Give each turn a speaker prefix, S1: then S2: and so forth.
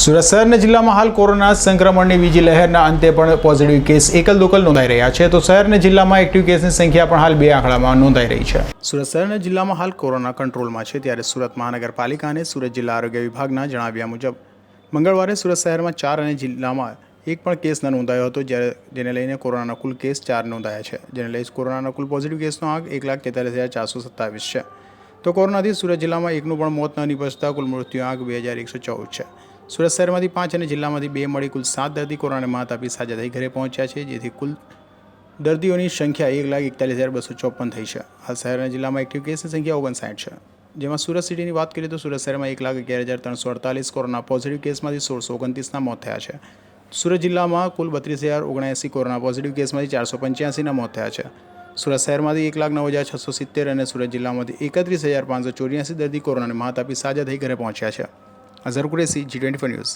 S1: સુરત શહેરના જિલ્લામાં હાલ કોરોના સંક્રમણની બીજી લહેરના અંતે પણ પોઝિટિવ કેસ એકલ દોકલ નોંધાઈ રહ્યા છે. તો શહેરના જિલ્લામાં એક્ટિવ કેસની સંખ્યા પણ હાલ બે આંકડામાં નોંધાઈ રહી છે. સુરત શહેરના જિલ્લામાં હાલ કોરોના કંટ્રોલમાં છે. ત્યારે સુરત મહાનગરપાલિકા અને સુરત જિલ્લા આરોગ્ય વિભાગના જણાવ્યા મુજબ, મંગળવારે સુરત શહેરમાં ચાર અને જિલ્લામાં એક પણ કેસ ન નોંધાયો હતો, જ્યારે જેને લઈને કોરોનાના કુલ કેસ ચાર નોંધાયા છે. જેને લઈ કોરોનાના કુલ પોઝિટિવ કેસનો આંક એક લાખ તેતાલીસ હજાર ચારસો સત્તાવીસ છે. તો કોરોનાથી સુરત જિલ્લામાં એકનું પણ મોત ન નિપજતા કુલ મૃત્યુ આંક બે હજાર એકસો ચૌદ છે. સુરત શહેરમાંથી પાંચ અને જિલ્લામાંથી બે મળી કુલ સાત દર્દી કોરોનાને માત આપી સાજા થઈ ઘરે પહોંચ્યા છે, જેથી કુલ દર્દીઓની સંખ્યા એક લાખ એકતાલીસ હજાર બસો ચોપન થઈ છે. હાલ શહેરના જિલ્લામાં એક્ટિવ કેસની સંખ્યા ઓગણસાઠ છે. જેમાં સુરત સિટીની વાત કરીએ તો સુરત શહેરમાં એક લાખ અગિયાર હજાર ત્રણસો અડતાલીસ કોરોના પોઝિટિવ કેસમાંથી સોળસો ઓગણત્રીસના મોત થયા છે. સુરત જિલ્લામાં કુલ બત્રીસ હજાર ઓગણએંસી કોરોના પોઝિટિવ કેસમાંથી ચારસો પંચ્યાસીના મોત થયા છે. સુરત શહેરમાંથી એક લાખ નવ હજાર છસો સિત્તેર અને સુરત જિલ્લામાંથી એકત્રીસ હજાર પાંચસો ચોર્યાસી દર્દી કોરોનાને માત આપી સાજા થઈ ઘરે પહોંચ્યા છે. Azhar Qureshi Zee twenty five news